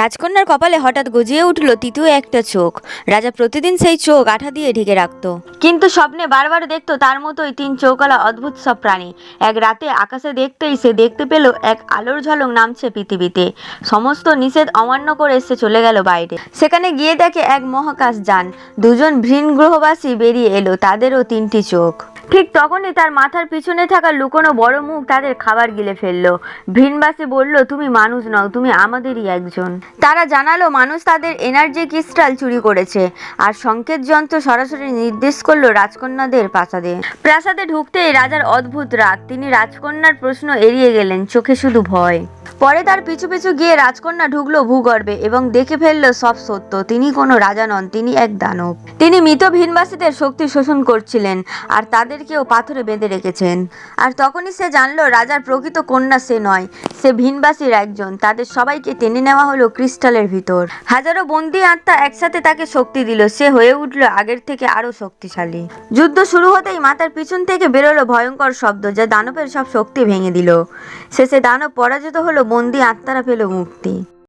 রাজকন্যার কপালে হঠাৎ গজিয়ে উঠল তৃতীয় একটা চোখ। রাজা প্রতিদিন সেই চোখ আঠা দিয়ে ঢেকে রাখত। কিন্তু স্বপ্নে বারবার দেখত তার মতোই তিন চৌকালা অদ্ভুত সব প্রাণী। এক রাতে আকাশে দেখতেই সে দেখতে পেল এক আলোর ঝলক নামছে পৃথিবীতে। সমস্ত নিষেধ অমান্য করে সে চলে গেল বাইরে। সেখানে গিয়ে দেখে এক মহাকাশ যান দুজন ভিন গ্রহবাসী বেরিয়ে এলো, তাদেরও তিনটি চোখ। ঠিক তখনই তার মাথার পিছনে থাকা লুকোনো বড় মুখ তাদের খাবার গিলে ফেলল। ভিনবাসী বলল, তুমি মানুষ নও, তুমি আমাদেরই একজন। তারা জানালো, মানুষ তাদের এনার্জি ক্রিস্টাল চুরি করেছে আর সংকেত যন্ত্র সরাসরি নির্দেশ করল রাজকন্যাদের প্রাসাদে। প্রাসাদে ঢুকতেই রাজার অদ্ভুত রাগ। তিনি রাজকন্যার প্রশ্ন এড়িয়ে গেলেন, চোখে শুধু ভয়। পরে তার পিছু পিছু গিয়ে রাজকন্যা ঢুকলো ভূগর্ভে এবং দেখে ফেলল সব সত্য। তিনি কোনো রাজা নন, তিনি এক দানব। তিনি মৃত ভিনবাসীদের শক্তি শোষণ করছিলেন আর তাদেরকেও পাথরে বেঁধে রেখেছেন। আর তখনই সে জানলো, রাজার প্রকৃত কন্যা সে নয়, সে ভিনবাসীর একজন। তাদের সবাইকে টেনে নেওয়া হলো ক্রিস্টালের ভিতর। হাজারো বন্দি আত্মা একসাথে তাকে শক্তি দিল। সে হয়ে উঠল আগের থেকে আরও শক্তিশালী। যুদ্ধ শুরু হতেই মাথার পিছন থেকে বেরোলো ভয়ঙ্কর শব্দ যা দানবের সব শক্তি ভেঙে দিল। শেষে দানব পরাজিত হলো বন্দি আত্মারা পেল মুক্তি।